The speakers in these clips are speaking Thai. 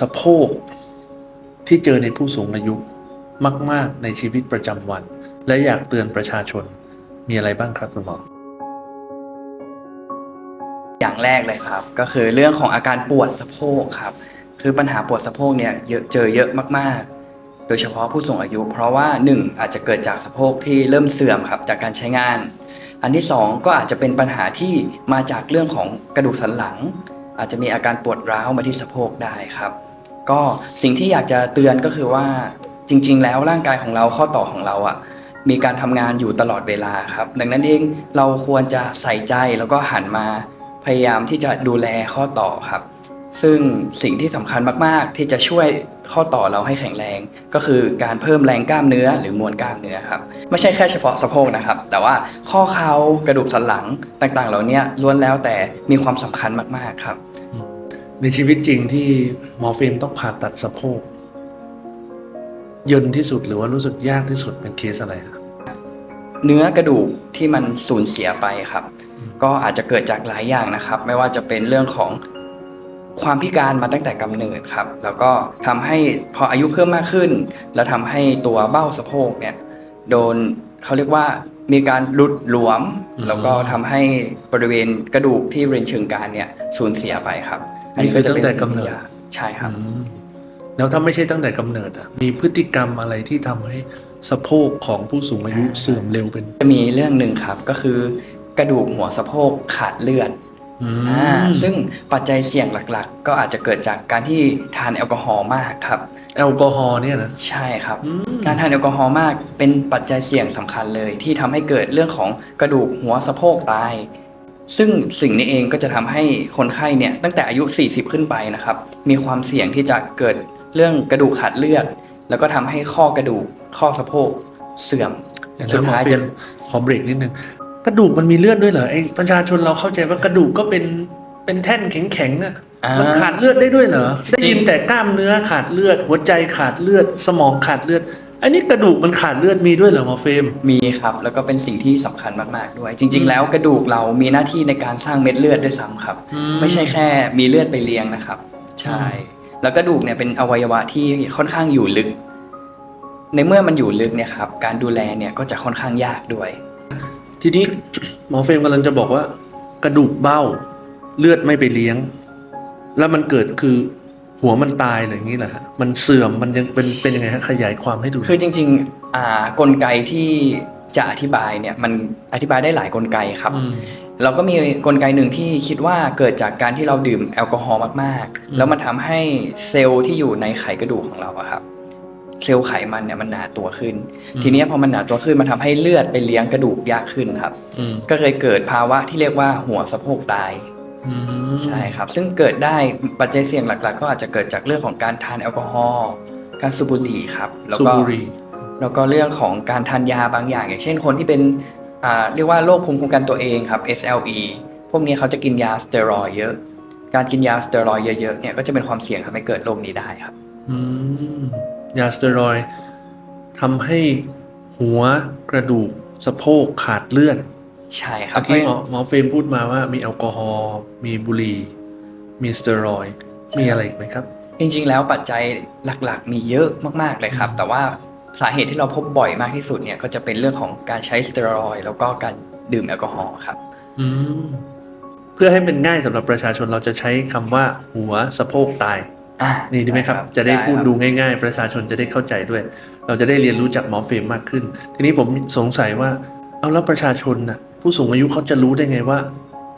สะโพกที่เจอในผู้สูงอายุมาก ๆ ในชีวิตประจำวัน และอยากเตือนประชาชนมีอะไรบ้างครับคุณหมอ อย่างแรกเลยครับ ก็คือเรื่องของอาการปวดสะโพกครับ คือปัญหาปวดสะโพกเนี่ยเยอะเจอเยอะมาก ๆ โดยเฉพาะผู้สูงอายุ เพราะว่า 1 อาจจะเกิดจากสะโพกที่เริ่มเสื่อมครับจากการใช้งาน อันที่ 2 ก็อาจจะเป็นปัญหาที่มาจากเรื่องของกระดูกสันหลัง อาจจะมีอาการปวดร้าวมาที่สะโพกได้ครับ ก็สิ่งที่อยากจะเตือนก็คือว่าจริง ๆ แล้วร่างกายของเราข้อต่อของเราอะ่ะมีการทำงานอยู่ตลอดเวลาครับ ดังนั้นเองเราควรจะใส่ใจแล้วก็หันมาพยายามที่จะดูแลข้อต่อครับ ซึ่งสิ่งที่สำคัญมาก ๆ ที่จะช่วยข้อต่อเราให้แข็งแรง ก็คือการเพิ่มแรงกล้ามเนื้อหรือมวลกล้ามเนื้อครับ ไม่ใช่แค่เฉพาะสะโพกนะครับ แต่ว่าข้อเข่ากระดูกสันหลังต่าง ๆ เหล่านี้ล้วนแล้วแต่มีความสำคัญมาก ๆ ครับ ในชีวิตจริงที่หมอเฟรมต้องผ่าตัดสะโพกเยินที่สุดหรือว่ารู้สึกยากที่สุดเป็นเคสอะไรครับเนื้อกระดูกที่มันสูญเสียไปครับ ก็อาจจะเกิดจากหลายอย่างนะครับ ไม่ว่าจะเป็นเรื่องของความพิการมาตั้งแต่กำเนิดครับ แล้วก็ทำให้พออายุเพิ่มมากขึ้น แล้วทำให้ตัวเบ้าสะโพกเนี่ยโดนเขาเรียกว่า มีการหลุดหลวมอืมแล้วก็ทำให้บริเวณกระดูกที่บริเวณเชิงกรานเนี่ยสูญเสียไปครับนี่คือตั้งแต่กำเนิดสิ่งที่ยากใช่ครับอืมแล้วถ้าไม่ใช่ตั้งแต่กำเนิดอะมีพฤติกรรมอะไรที่ทำให้สะโพกของผู้สูงอายุเสื่อมเร็วเป็น จะมีเรื่องหนึ่งครับก็คือกระดูกหัวสะโพกขาดเลือด อืมอ่าซึ่งปัจจัยเสี่ยงหลักๆ ก็อาจจะเกิดจากการที่ทานแอลกอฮอล์มากครับ แอลกอฮอล์เนี่ยนะใช่ครับอืมการทานแอลกอฮอล์มากเป็นปัจจัยเสี่ยงสำคัญเลย ที่ทำให้เกิดเรื่องของกระดูกหัวสะโพกตาย ซึ่งสิ่งนี้เองก็จะทำให้คนไข้เนี่ยตั้งแต่อายุ 40 ขึ้นไปนะครับ มีความเสี่ยงที่จะเกิดเรื่องกระดูกขาดเลือด แล้วก็ทำให้ข้อกระดูกข้อสะโพกเสื่อมเดี๋ยวสุดนะหมอท้ายเฟรจะมขอเบรกนิดนึงก ระดูกมันมีเลือดด้วยเหรอไอ้ประชาชนเราเข้าใจว่ากระดูกก็เป็นเป็นแท่นแข็งๆอะอ่ามันขาดเลือดได้ด้วยเหรอได้ยินจริงแต่กล้ามเนื้อขาดเลือด หัวใจขาดเลือด สมองขาดเลือดอันนี้กระดูกมันขาดเลือดมีด้วยเหรอหมอเฟรมมีครับ แล้วก็เป็นสิ่งที่สำคัญมากๆด้วย จริง ๆ แล้วกระดูกเรามีหน้าที่ในการสร้างเม็ดเลือดด้วยซ้ำครับอืมไม่ใช่แค่มีเลือดไปเลี้ยงนะครับ ใช่ แล้วกระดูกเนี่ยเป็นอวัยวะที่ค่อนข้างอยู่ลึก ในเมื่อมันอยู่ลึกเนี่ยครับ การดูแลเนี่ยก็จะค่อนข้างยากด้วย ทีนี้หมอเฟรมกำลังจะบอกว่า กระดูกเบ้า เลือดไม่ไปเลี้ยง แล้วมันเกิดคือหัวมันตายอะไรอย่างนี้เหรอฮะมันเสื่อมมันยังเป็นเป็นยังไงฮะขยายความให้ดู คือจริงๆอ่ากลไกที่จะอธิบายเนี่ยมันอธิบายได้หลายกลไกครับ อืม เราก็มีกลไกหนึ่งที่คิดว่าเกิดจากการที่เราดื่มแอลกอฮอล์มากอืมๆแล้วมันทำให้เซลล์ที่อยู่ในไขกระดูกของเราอะครับ เซลล์ไขมันเนี่ยมันหนาตัวขึ้น ทีเนี้ยพอมันหนาตัวขึ้นมันทำให้เลือดไปเลี้ยงกระดูกยากขึ้นครับอืมก็เคยเกิดภาวะที่เรียกว่าหัวสะโพกตายอืมใช่ครับ ซึ่งเกิดได้ปัจจัยเสี่ยงหลัก ๆ ก็อาจจะเกิดจากเรื่องของการทานแอลกอฮอล์การสูบบุหรี่ครับแล้วสูบก็บุหรี่แล้วก็เรื่องของการทานยาบางอย่าง อย่างเช่นคนที่เป็นอ่าเรียกว่าโรคภูมิคุ้มกันตัวเองครับ SLE พวกนี้เขาจะกินยาสเตียรอยด์เยอะ การกินยาสเตียรอยด์เยอะๆเนี่ยก็จะเป็นความเสี่ยงทำให้เกิดโรคนี้ได้ครับ อืม ยาสเตียรอยด์ทำให้หัวกระดูกสะโพกขาดเลือดใช่ครัตะบกี้หมอหมอเฟรมพูดมาว่ามีแอลกอฮอล์มีบุหรี่มีสเตียรอยด์มีอะไรอีกไหมครับ จริงๆ แล้วปัจจัยหลักๆ มีเยอะมากๆเลยครับ แต่ว่าสาเหตุที่เราพบบ่อยมากที่สุดเนี่ยก็จะเป็นเรื่องของการใช้สเตียรอยด์แล้วก็การดื่มแอลกอฮอล์ครับอืมเพื่อให้เป็นง่ายสำหรับประชาชนเราจะใช้คำว่าหัวสะโพกตาย อะนี่ดีไหมครับ จะได้พูดดูง่าย ๆ ประชาชนจะได้เข้าใจด้วย เราจะได้เรียนรู้จากหมอเฟรมมากขึ้น ทีนี้ผมสงสัยว่าเอาแล้วประชาชนน่ะผู้สูงอายุเขาจะรู้ได้ไงว่า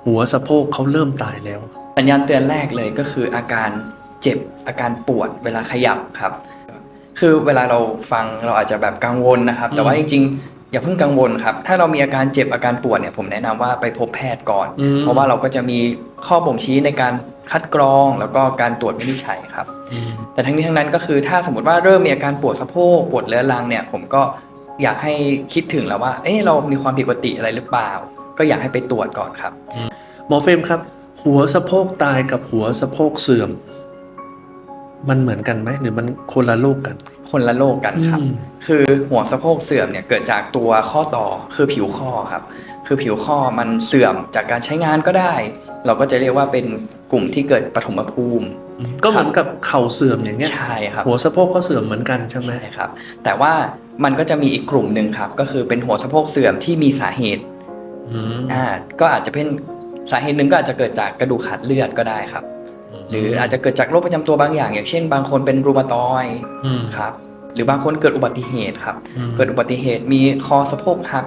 หัวสะโพกเขาเริ่มตายแล้วสัญญาณเตือนแรกเลยก็คืออาการเจ็บอาการปวดเวลาขยับครับ คือเวลาเราฟังเราอาจจะแบบกังวลนะครับ แต่ว่าจริงๆ อย่าเพิ่งกังวลครับ ถ้าเรามีอาการเจ็บอาการปวดเนี่ยผมแนะนำว่าไปพบแพทย์ก่อนอืมเพราะว่าเราก็จะมีข้อบ่งชี้ในการคัดกรองแล้วก็การตรวจวินิจฉัยครับ แต่ทั้งนี้ทั้งนั้นก็คือถ้าสมมติว่าเริ่มมีอาการปวดสะโพกปวดเรื้อรังเนี่ยผมก็อยากให้คิดถึงแล้วว่า เอ๊ะเรามีความผิดปกติอะไรหรือเปล่า ก็อยากให้ไปตรวจก่อนครับ หมอเฟรมครับ หัวสะโพกตายกับหัวสะโพกเสื่อม มันเหมือนกันไหมหรือมันคนละโลกกัน คนละโลกกันครับอืมคือหัวสะโพกเสื่อมเนี่ยเกิดจากตัวข้อต่อคือผิวข้อครับ คือผิวข้อมันเสื่อมจากการใช้งานก็ได้ เราก็จะเรียกว่าเป็นกลุ่มที่เกิดปฐมภูมิอืมก็เหมือนกับเข่าเสื่อมอย่างเงี้ยใช่ครับหัวสะโพกก็เสื่อมเหมือนกันใช่ไหมใช่ครับ แต่ว่ามันก็จะมีอีกกลุ่มหนึ่งครับ ก็คือเป็นหัวสะโพกเสื่อมที่มีสาเหตุอืมอ่าก็อาจจะเป็นสาเหตุหนึ่งก็อาจจะเกิดจากกระดูกขาดเลือดก็ได้ครับ หรืออาจจะเกิดจากโรคประจำตัวบางอย่าง อย่างเช่น บางคนเป็นรูมาตอยด์อืมครับหรือบางคนเกิดอุบัติเหตุครับอืมเกิดอุบัติเหตุมีคอสะโพกหัก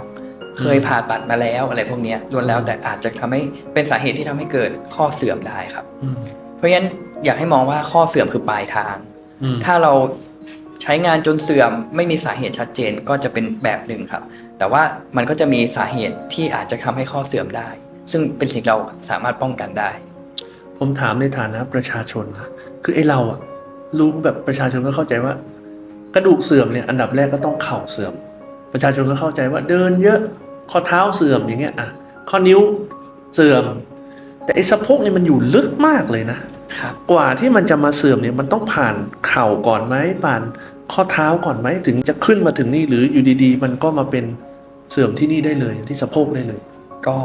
เคยผ่าตัดมาแล้วอะไรพวกเนี้ยล้วนแล้วแต่อาจจะทำให้เป็นสาเหตุที่ทำให้เกิดข้อเสื่อมได้ครับอืมเพราะฉะนั้นอยากให้มองว่าข้อเสื่อมคือปลายทางอืมถ้าเราใช้งานจนเสื่อมไม่มีสาเหตุชัดเจนก็จะเป็นแบบหนึ่งครับ แต่ว่ามันก็จะมีสาเหตุที่อาจจะทำให้ข้อเสื่อมได้ ซึ่งเป็นสิ่งเราสามารถป้องกันได้ ผมถามในฐานะประชาชนนะคือไอ้เราอะรู้แบบประชาชนก็เข้าใจว่า กระดูกเสื่อมเนี่ยอันดับแรกก็ต้องเข่าเสื่อม ประชาชนก็เข้าใจว่าเดินเยอะ ข้อเท้าเสื่อมอย่างเงี้ยอะข้อนิ้วเสื่อม แต่ไอ้สะโพกเนี่ยมันอยู่ลึกมากเลยนะครับกว่าที่มันจะมาเสื่อมเนี่ยมันต้องผ่านเข่าก่อนไหมผ่านข้อเท้าก่อนไหมถึงจะขึ้นมาถึงนี่หรืออยู่ดีๆ มันก็มาเป็นเสื่อมที่นี่ได้เลยที่สะโพกได้เลย ก็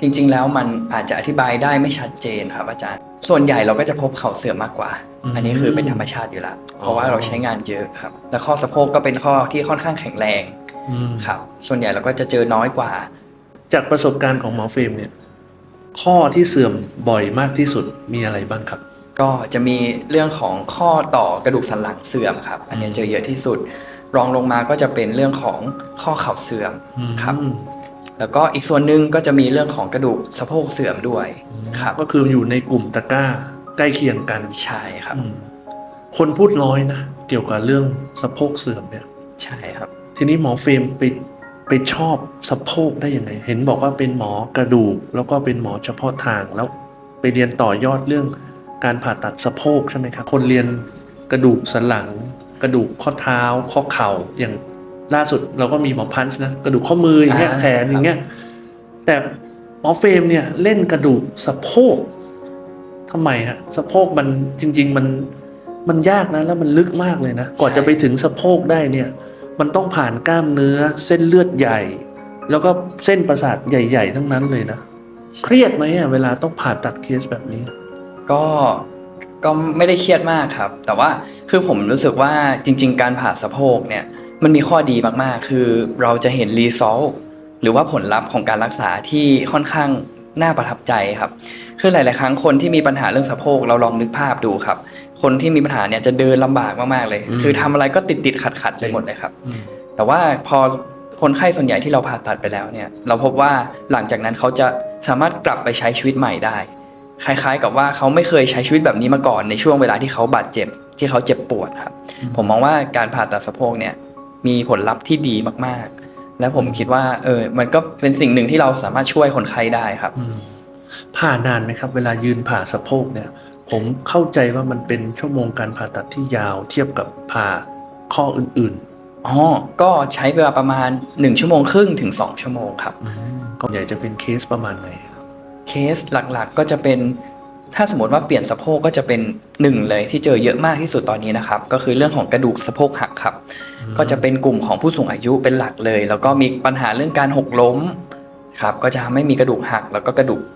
จริง ๆ แล้วมันอาจจะอธิบายได้ไม่ชัดเจนครับอาจารย์ ส่วนใหญ่เราก็จะพบเข่าเสื่อมมากกว่าอืมอันนี้คือเป็นธรรมชาติอยู่แล้วเพราะว่าเราใช้งานเยอะครับ และข้อสะโพกก็เป็นข้อที่ค่อนข้างแข็งแรงอืม ครับ ส่วนใหญ่เราก็จะเจอน้อยกว่า จากประสบการณ์ของหมอเฟรมเนี่ย ข้อที่เสื่อมบ่อยมากที่สุดมีอะไรบ้างครับ ก็จะมีเรื่องของข้อต่อกระดูกสันหลังเสื่อมครับ อันนี้เจอเยอะที่สุด รองลงมาก็จะเป็นเรื่องของข้อเข่าเสื่อมครับ แล้วก็อีกส่วนหนึ่งก็จะมีเรื่องของกระดูกสะโพกเสื่อมด้วยครับ ก็คืออยู่ในกลุ่มตะกร้าใกล้เคียงกันใช่ครับอืมคนพูดน้อยนะเกี่ยวกับเรื่องสะโพกเสื่อมเนี่ย ใช่ครับ ทีนี้หมอเฟรมไปไปชอบสะโพกได้ยังไง เห็นบอกว่าเป็นหมอกระดูก แล้วก็เป็นหมอเฉพาะทางแล้วไปเรียนต่อยอดเรื่องการผ่าตัดสะโพกใช่ไหมครับคนเรียนกระดูกสันหลัง กระดูกข้อเท้าข้อเข่าอย่างล่าสุดเราก็มีหมอพันช์นะกระดูกข้อมืออย่างเงี้ยแขนอย่างเงี้ยแต่หมอเฟรมเนี่ยเล่นกระดูกสะโพกทำไมฮะสะโพกมันจริง ๆ มันมันยากนะแล้วมันลึกมากเลยนะก่อนจะไปถึงสะโพกได้เนี่ย มันต้องผ่านกล้ามเนื้อเส้นเลือดใหญ่ แล้วก็เส้นประสาทใหญ่ ๆ ทั้งนั้นเลยนะ เครียดไหมอะเวลาต้องผ่าตัดเคสแบบนี้ ก็ก็ไม่ได้เครียดมากครับ แต่ว่าคือผมรู้สึกว่าจริง ๆ การผ่าสะโพกเนี่ยมันมีข้อดีมากๆ คือเราจะเห็นรีซอลหรือว่าผลลัพธ์ของการรักษาที่ค่อนข้างน่าประทับใจครับ คือหลาย ๆ ครั้งคนที่มีปัญหาเรื่องสะโพกเราลองนึกภาพดูครับ คนที่มีปัญหาเนี่ยจะเดินลำบากมากๆเลยอืมคือทำอะไรก็ติดติดขัดขัดๆไปหมดเลยครับ แต่ว่าพอคนไข้ส่วนใหญ่ที่เราผ่าตัดไปแล้วเนี่ย เราพบว่าหลังจากนั้นเขาจะสามารถกลับไปใช้ชีวิตใหม่ได้ คล้ายๆ กับว่าเขาไม่เคยใช้ชีวิตแบบนี้มาก่อนในช่วงเวลาที่เขาบาดเจ็บที่เขาเจ็บปวดครับ ผมมองว่าการผ่าตัดสะโพกเนี่ยมีผลลัพธ์ที่ดีมากๆ และผมคิดว่าเออมันก็เป็นสิ่งหนึ่งที่เราสามารถช่วยคนไข้ได้ครับอืมผ่านานไหมครับ เวลายืนผ่าสะโพกเนี่ย ผมเข้าใจว่ามันเป็นชั่วโมงการผ่าตัดที่ยาวเทียบกับผ่าข้ออื่นอ๋อ ก็ใช้เวลาประมาณ 1 ชั่วโมงครึ่งถึง 2 ชั่วโมงครับๆอืมก็ใหญ่จะเป็นเคสประมาณไหนครับเคสหลักๆก็จะเป็นถ้าสมมติว่าเปลี่ยนสะโพกก็จะเป็นหนึ่งเลยที่เจอเยอะมากที่สุดตอนนี้นะครับ ก็คือเรื่องของกระดูกสะโพกหักครับ ก็จะเป็นกลุ่มของผู้สูงอายุเป็นหลักเลย แล้วก็มีปัญหาเรื่องการหกล้มครับก็จะทำให้มีกระดูกหักแล้วก็กระดูกพ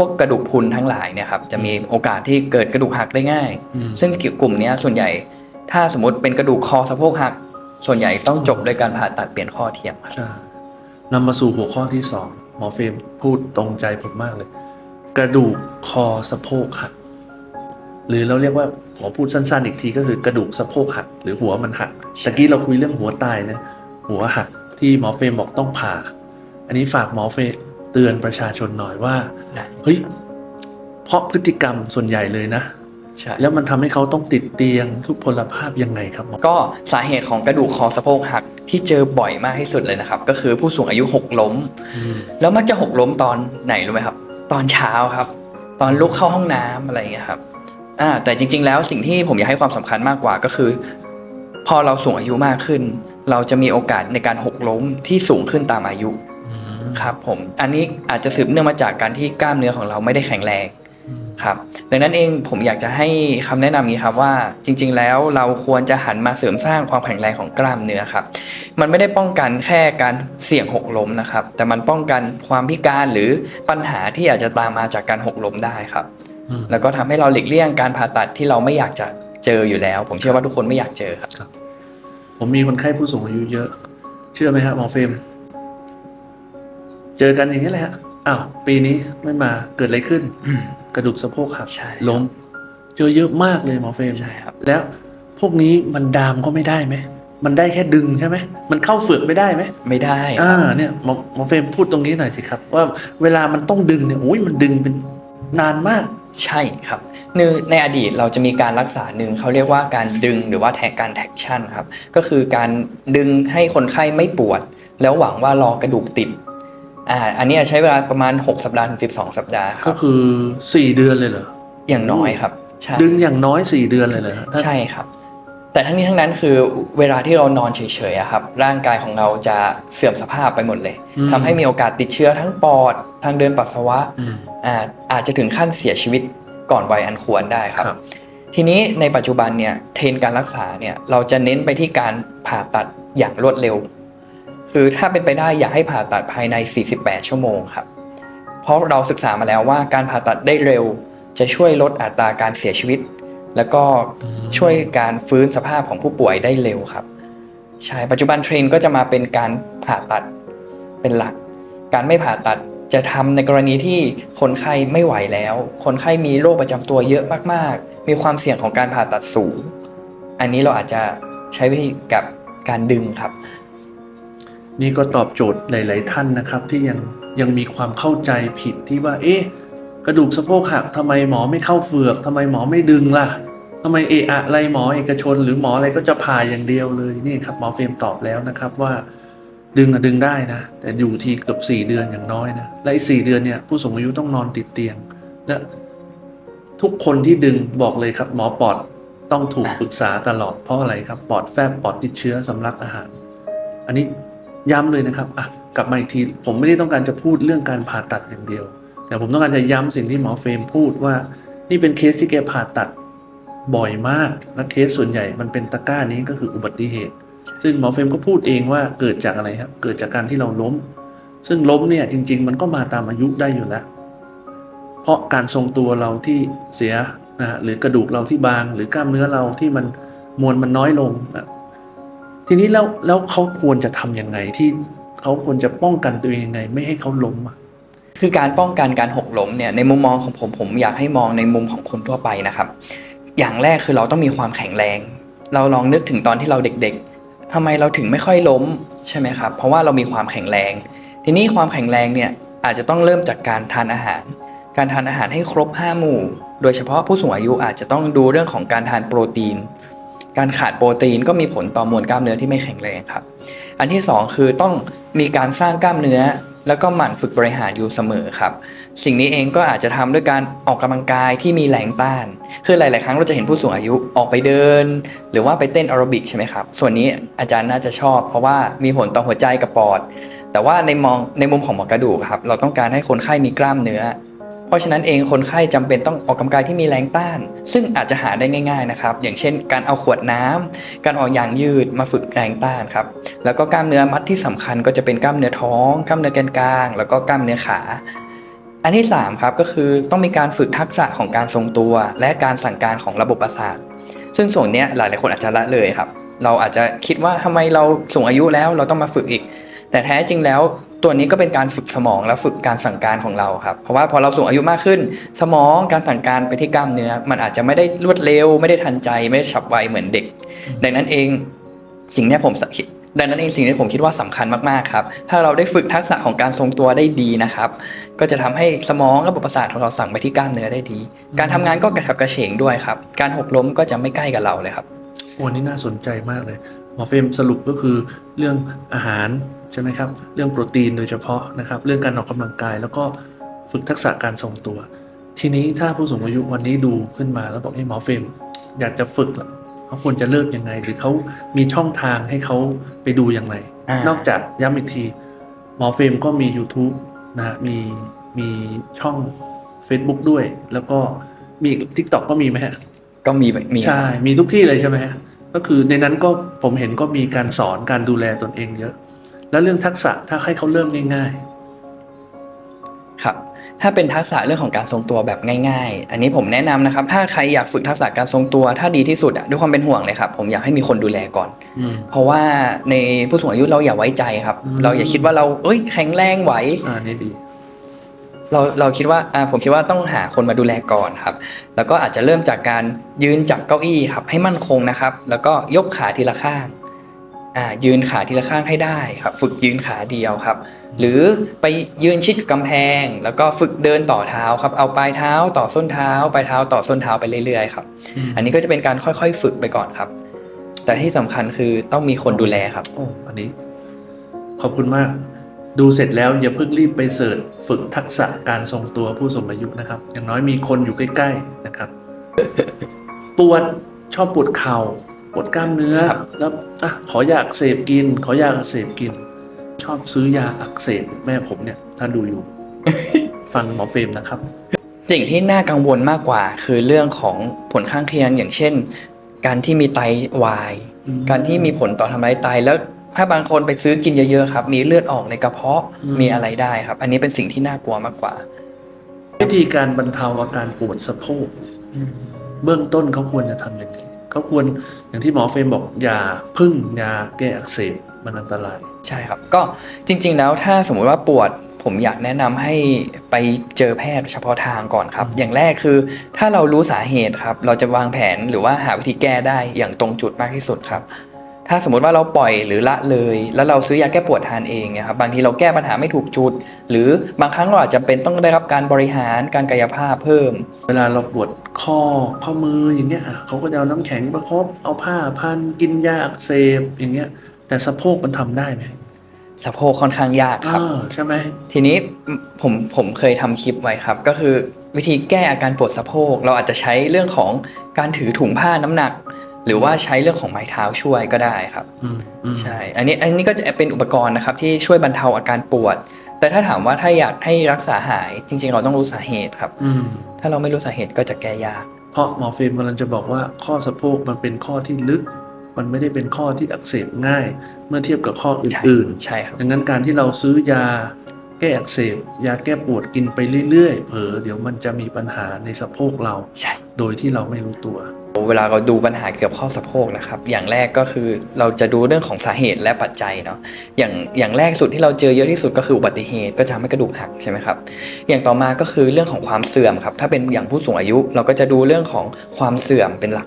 วกกระดูกพรุนทั้งหลายเนี่ยครับจะมีโอกาสที่เกิดกระดูกหักได้ง่ายอืมซึ่งกลุ่มเนี้ยส่วนใหญ่ ถ้าสมมติเป็นกระดูกคอสะโพกหัก ส่วนใหญ่ต้องจบด้วยการผ่าตัดเปลี่ยนข้อเทียมครับใช่นำมาสู่หัวข้อที่สองหมอเฟรมพูดตรงใจผมมากเลย กระดูกคอสะโพกหักหรือเราเรียกว่าขอพูดสั้นๆอีกทีก็คือกระดูกสะโพกหัก หรือหัวมันหักใช่ตะกี้เราคุยเรื่องหัวตายนะหัวหักที่หมอเฟรมบอกต้องผ่า อันนี้ฝากหมอเฟรม เตือนประชาชนหน่อยว่าได้เฮ้ยเพราะพฤติกรรมส่วนใหญ่เลยนะใช่แล้วมันทำให้เขาต้องติดเตียงทุกพลภาพยังไงครับหมอก็สาเหตุของกระดูกคอสะโพกหักที่เจอบ่อยมากที่สุดเลยนะครับ ก็คือผู้สูงอายุหกล้มอืมแล้วมักจะหกล้มตอนไหนรู้ไหมครับ ตอนเช้าครับ ตอนลุกเข้าห้องน้ำอะไรอย่างเงี้ยครับอ่าแต่จริง ๆ แล้วสิ่งที่ผมอยากให้ความสำคัญมากกว่าก็คือ พอเราสูงอายุมากขึ้น เราจะมีโอกาสในการหกล้มที่สูงขึ้นตามอายุอืม ครับผมอันนี้อาจจะสืบเนื่องมาจากการที่กล้ามเนื้อของเราไม่ได้แข็งแรงครับดังนั้นเองผมอยากจะให้คำแนะนำนี้ครับว่าจริง ๆ แล้วเราควรจะหันมาเสริมสร้างความแข็งแรงของกล้ามเนื้อครับ มันไม่ได้ป้องกันแค่การเสี่ยงหกล้มนะครับ แต่มันป้องกันความพิการหรือปัญหาที่อาจจะตามมาจากการหกล้มได้ครับอืมแล้วก็ทำให้เราหลีกเลี่ยงการผ่าตัดที่เราไม่อยากจะเจออยู่แล้ว ผมเชื่อว่าทุกคนไม่อยากเจอครับ ผมมีคนไข้ผู้สูงอายุเยอะ เชื่อไหมครับหมอเฟรม เจอกันอย่างนี้แหละฮะอ้าวปีนี้ไม่มาเกิดอะไรขึ้นอืมกระดูกสะโพกหักใช่ล้มเจอเยอะมากเลยหมอเฟรมใช่ครับ แล้วพวกนี้มันดามก็ไม่ได้ไหมมันได้แค่ดึงใช่ไหมมันเข้าเฟือกไม่ได้ไหมไม่ได้คอ่ารับเนี่ยหมอหมอเฟรมพูดตรงนี้หน่อยสิครับ ว่าเวลามันต้องดึงเนี่ยโอ้ยมันดึงเป็นนานมากใช่ครับในในอดีตเราจะมีการรักษาหนึ่งเขาเรียกว่าการดึงหรือว่าแทกการแท็กชั่นครับก็คือการดึงให้คนไข้ไม่ปวด แล้วหวังว่ารอกระดูกติด อ่าอันนี้ใช้เวลาประมาณ 6 สัปดาห์ถึง12 สัปดาห์คก็รับคือสี่เดือนเลยเหรอ อย่างน้อยครับใช่ดึงอย่างน้อยสี่เดือนเลยเหรอถ้าใช่ครับ แต่ทั้งนี้ทั้งนั้นคือเวลาที่เรานอนเฉยๆอะครับร่างกายของเราจะเสื่อมสภาพไปหมดเลยอืมทำให้มีโอกาสติดเชื้อทั้งปอด ทางเดินปัสสาวะ อืม อาอาจจะถึงขั้นเสียชีวิตก่อนวัยอันควรได้ครับ ครับ ทีนี้ในปัจจุบันเนี่ยเทรนด์การรักษาเนี่ยเราจะเน้นไปที่การผ่าตัดอย่างรวดเร็ว คือถ้าเป็นไปได้อย่าให้ผ่าตัดภายใน 48 ชั่วโมงครับ เพราะเราศึกษามาแล้วว่าการผ่าตัดได้เร็ว จะช่วยลดอัตราการเสียชีวิต แล้วก็ช่วยการฟื้นสภาพของผู้ป่วยได้เร็วครับ ใช่ ปัจจุบันเทรนก็จะมาเป็นการผ่าตัดเป็นหลัก การไม่ผ่าตัดจะทำในกรณีที่คนไข้ไม่ไหวแล้ว คนไข้มีโรคประจำตัวเยอะมากๆ มีความเสี่ยงของการผ่าตัดสูง อันนี้เราอาจจะใช้วิธีกับการดึงครับ นี่ก็ตอบโจทย์หลาย ๆ ท่านนะครับที่ยังยังมีความเข้าใจผิดที่ว่า เอ๊ะกระดูกสะโพกหักทำไมหมอไม่เข้าเฟือกทำไมหมอไม่ดึงล่ะทำไมเอะอะไรหมอเอกชน หรือหมออะไรก็จะผ่าอย่างเดียวเลยนี่ครับหมอเฟรมตอบแล้วนะครับว่า ดึงอะดึงได้นะ แต่อยู่ทีเกือบสี่เดือนอย่างน้อยนะและไอ้สี่เดือนเนี่ยผู้สูงอายุต้องนอนติดเตียงและทุกคนที่ดึงบอกเลยครับ หมอปอดต้องถูกปรึกษาตลอดเพราะอะไรครับปอดแฟบปอดติดเชื้อสำลักอาหาร อันนี้ ย้ำเลยนะครับอะกลับมาอีกทีผมไม่ได้ต้องการจะพูดเรื่องการผ่าตัดอย่างเดียว แต่ผมต้องการจะย้ำสิ่งที่หมอเฟรมพูดว่า นี่เป็นเคสที่แกผ่าตัดบ่อยมากและเคสส่วนใหญ่มันเป็นตะกร้านี้ก็คืออุบัติเหตุ ซึ่งหมอเฟรมก็พูดเองว่าเกิดจากอะไรครับ เกิดจากการที่เราล้ม ซึ่งล้มเนี่ยจริง ๆ มันก็มาตามอายุได้อยู่แล้ว เพราะการทรงตัวเราที่เสียนะฮะหรือกระดูกเราที่บาง หรือกล้ามเนื้อเราที่มันมวลมันน้อยลงนะ ทีนี้แล้วแล้วเขาควรจะทำยังไงที่เขาควรจะป้องกันตัวเองยังไง ไม่ให้เขาล้มอะคือการป้องกันการหกล้มเนี่ยในมุมมองของผมผมอยากให้มองในมุมของคนทั่วไปนะครับ อย่างแรกคือเราต้องมีความแข็งแรง เราลองนึกถึงตอนที่เราเด็กๆทำไมเราถึงไม่ค่อยล้มใช่ไหมครับ เพราะว่าเรามีความแข็งแรง ทีนี้ความแข็งแรงเนี่ยอาจจะต้องเริ่มจากการทานอาหาร การทานอาหารให้ครบ 5 หมู่ โดยเฉพาะผู้สูงอายุอาจจะต้องดูเรื่องของการทานโปรตีน การขาดโปรตีนก็มีผลต่อมวลกล้ามเนื้อที่ไม่แข็งแรงครับ อันที่สองคือต้องมีการสร้างกล้ามเนื้อ แล้วก็หมั่นฝึกบริหารอยู่เสมอครับ สิ่งนี้เองก็อาจจะทำด้วยการออกกำลังกายที่มีแรงต้าน คือหลาย ๆ ครั้งเราจะเห็นผู้สูงอายุออกไปเดิน หรือว่าไปเต้นแอโรบิกใช่ไหมครับ ส่วนนี้อาจารย์น่าจะชอบ เพราะว่ามีผลต่อหัวใจกับปอด แต่ว่าในมองในมุมของหมอกระดูกครับ เราต้องการให้คนไข้มีกล้ามเนื้อ เพราะฉะนั้นเองคนไข้จำเป็นต้องออกกำลังกายที่มีแรงต้าน ซึ่งอาจจะหาได้ง่าย ๆนะครับ อย่างเช่น การเอาขวดน้ำการออกยางยืดมาฝึกแรงต้านครับแล้วก็กล้ามเนื้อมัดที่สำคัญก็จะเป็นกล้ามเนื้อท้องกล้ามเนื้อแกนกลาง แล้วก็กล้ามเนื้อขาอันที่3ครับก็คือต้องมีการฝึกทักษะของการทรงตัว และการสั่งการของระบบประสาท ซึ่งส่วนนี้ยหลายๆคนอาจจะละเลยครับ เราอาจจะคิดว่าทำไมเราสูงอายุแล้วเราต้องมาฝึกอีก แต่แท้จริงแล้ว ตัวนี้ก็เป็นการฝึกสมองและฝึกการสั่งการของเราครับ เพราะว่าพอเราสูงอายุมากขึ้น สมองการสั่งการไปที่กล้ามเนื้อ มันอาจจะไม่ได้รวดเร็ว ไม่ได้ทันใจ ไม่ได้ฉับไวเหมือนเด็ก ดังนั้นเองสิ่งเนี้ยผมคิดดังนั้นเองสิ่งที่ผมคิดว่าสำคัญมากๆครับ ถ้าเราได้ฝึกทักษะของการทรงตัวได้ดีนะครับ ก็จะทำให้สมองระบบประสาทของเราสั่งไปที่กล้ามเนื้อได้ดี การทำงานก็กระฉับกระเฉงด้วยครับ การหกล้มก็จะไม่ใกล้กับเราเลยครับวันนี้น่าสนใจมากเลยหมอเฟรมสรุปก็คือเรื่องอาหาร ใช่ไหมครับ เรื่องโปรตีนโดยเฉพาะนะครับ เรื่องการออกกำลังกาย แล้วก็ฝึกทักษะการทรงตัว ทีนี้ถ้าผู้สูงอายุวันนี้ดูขึ้นมาแล้วบอกให้หมอเฟรมอยากจะฝึกล่ะเขาควรจะเลิกยังไง หรือเขามีช่องทางให้เขาไปดูอย่างไรอ่านนอกจากย้ำอีกทีหมอเฟรมก็มี YouTube นะฮะมีมีช่อง Facebook ด้วย แล้วก็มี TikTok ก็มีไหมฮะก็มีมีใช่ มีทุกที่เลยใช่ไหมฮะก็คือในนั้นก็ผมเห็นก็มีการสอนการดูแลตนเองเยอะ แล้วเรื่องทักษะถ้าให้เขาเริ่มง่ายครับ ถ้าเป็นทักษะเรื่องของการทรงตัวแบบง่าย ๆ อันนี้ผมแนะนำนะครับ ถ้าใครอยากฝึกทักษะการทรงตัว ถ้าดีที่สุดอะด้วยความเป็นห่วงเลยครับ ผมอยากให้มีคนดูแลก่อนอืมเพราะว่าในผู้สูงอายุเราอย่าไว้ใจครับอืมเราอย่าคิดว่าเราเอ้ยแข็งแรงไหวอ่านี่ดีเราเราคิดว่าอ่าผมคิดว่าต้องหาคนมาดูแลก่อนครับ แล้วก็อาจจะเริ่มจากการยืนจับเก้าอี้ครับให้มั่นคงนะครับ แล้วก็ยกขาทีละข้างอ่า ยืนขาทีละข้างให้ได้ครับ ฝึกยืนขาเดียวครับ หรือไปยืนชิดกับกำแพง แล้วก็ฝึกเดินต่อเท้าครับ เอาปลายเท้าต่อส้นเท้า ปลายเท้าต่อส้นเท้าไปเรื่อยๆครับอืมอันนี้ก็จะเป็นการค่อยๆฝึกไปก่อนครับ แต่ที่สำคัญคือต้องมีคนดูแลครับโอ้อันนี้ ขอบคุณมาก ดูเสร็จแล้วอย่าเพิ่งรีบไปเสิร์ชฝึกทักษะการทรงตัวผู้สูงอายุนะครับ อย่างน้อยมีคนอยู่ใกล้ ๆนะครับ ปวดชอบปวดเข่า ปวดกล้ามเนื้อครับแล้วอะขออยากเสพกิน ขออยากเสพกิน ชอบซื้อยาอักเสบแม่ผมเนี่ย ถ้าดูอยู่ ฟังหมอเฟรมนะครับ สิ่งที่น่ากังวลมากกว่า คือเรื่องของผลข้างเคียงอย่างเช่น การที่มีไตวายอืมการที่มีผลต่อทำร้ายไตแล้วถ้าบางคนไปซื้อกินเยอะๆครับ มีเลือดออกในกระเพาะอืมมีอะไรได้ครับ อันนี้เป็นสิ่งที่น่ากลัวมากกว่า วิธีการบรรเทาอาการปวดสะโพกเบื้องต้นเขาควรจะทำอย่างไร เขาควรอย่างที่หมอเฟรมบอกอย่าพึ่งยาแก้อักเสบมันอันตราย ใช่ครับ ก็จริง ๆ แล้วถ้าสมมุติว่าปวดผมอยากแนะนำให้ไปเจอแพทย์เฉพาะทางก่อนครับ อย่างแรกคือถ้าเรารู้สาเหตุครับ เราจะวางแผนหรือว่าหาวิธีแก้ได้อย่างตรงจุดมากที่สุดครับ ถ้าสมมติว่าเราปล่อยหรือละเลย แล้วเราซื้อยาแก้ปวดทานเองเนี่ยครับบางทีเราแก้ปัญหาไม่ถูกจุด หรือบางครั้งเราอาจจะเป็นต้องได้รับการบริหารการกายภาพเพิ่ม เวลาเราปวด ข้อข้อมืออย่างเงี้ยอะเขาก็จะเอาน้ำแข็งประคบเอาผ้าพันกินยาอักเสบอย่างเงี้ย แต่สะโพกมันทำได้ไหมสะโพกค่อนข้างยากครับอ่าใช่ไหมทีนี้ผมผมเคยทำคลิปไว้ครับ ก็คือวิธีแก้อาการปวดสะโพก เราอาจจะใช้เรื่องของการถือถุงผ้าน้ำหนัก หรือว่าใช้เรื่องของไม้เท้าช่วยก็ได้ครับอืมอืมใช่ อันนี้อันนี้ก็จะเป็นอุปกรณ์นะครับที่ช่วยบรรเทาอาการปวด แต่ถ้าถามว่าถ้าอยากให้รักษาหายจริง ๆ เราต้องรู้สาเหตุครับ อืม ถ้าเราไม่รู้สาเหตุก็จะแก้ยาก เพราะหมอเฟรมกำลังจะบอกว่าข้อสะโพกมันเป็นข้อที่ลึก มันไม่ได้เป็นข้อที่อักเสบง่าย เมื่อเทียบกับข้ออื่นใช่ครับ ๆดังนั้นการที่เราซื้อยาแก้อักเสบยาแก้ปวดกินไปเรื่อยๆเผลอเดี๋ยวมันจะมีปัญหาในสะโพกเรา ใช่ โดยที่เราไม่รู้ตัว เวลาเราดูปัญหาเกี่ยวกับข้อสะโพกนะครับ อย่างแรกก็คือเราจะดูเรื่องของสาเหตุและปัจจัยเนาะ อย่างอย่างแรกสุดที่เราเจอเยอะที่สุดก็คืออุบัติเหตุก็จะทำให้กระดูกหักใช่ไหมครับ อย่างต่อมาก็คือเรื่องของความเสื่อมครับ ถ้าเป็นอย่างผู้สูงอายุเราก็จะดูเรื่องของความเสื่อมเป็นหลัก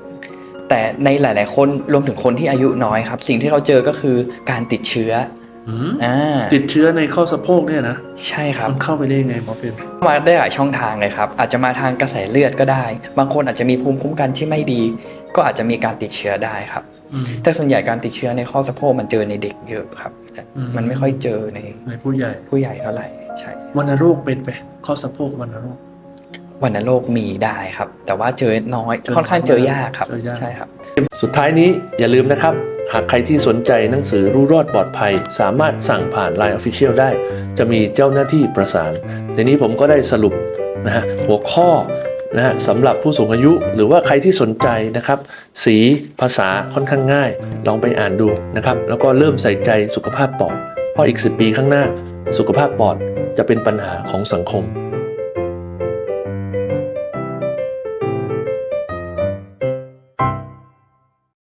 แต่ในหลาย ๆ คนรวมถึงคนที่อายุน้อยครับ สิ่งที่เราเจอก็คือการติดเชื้อ อืมอ่าติดเชื้อในข้อสะโพกเนี่ยนะใช่ครับ มันเข้าไปได้ยังไงหมอเฟรมมาได้หลายช่องทางเลยครับ อาจจะมาทางกระแสเลือดก็ได้ บางคนอาจจะมีภูมิคุ้มกันที่ไม่ดี ก็อาจจะมีการติดเชื้อได้ครับ อืม แต่ส่วนใหญ่การติดเชื้อในข้อสะโพกมันเจอในเด็กเยอะครับแต่อืม มันไม่ค่อยเจอในในผู้ใหญ่ผู้ใหญ่เท่าไหร่ใช่วัณโรคเป็นไปข้อสะโพกวัณโรค วันโรคมีได้ครับ แต่ว่าเจอน้อยเจอค่อนข้างเจอยากครับเจอยาก ใช่ครับ สุดท้ายนี้อย่าลืมนะครับ หากใครที่สนใจหนังสือรู้รอดปลอดภัย สามารถสั่งผ่าน Line Official ได้ จะมีเจ้าหน้าที่ประสาน ในนี้ผมก็ได้สรุปนะฮะหัวข้อนะฮะสำหรับผู้สูงอายุหรือว่าใครที่สนใจนะครับ สีภาษาค่อนข้างง่าย ลองไปอ่านดูนะครับ แล้วก็เริ่มใส่ใจสุขภาพปอดเพราะอีก 10 ปีข้างหน้า สุขภาพปอดจะเป็นปัญหาของสังคม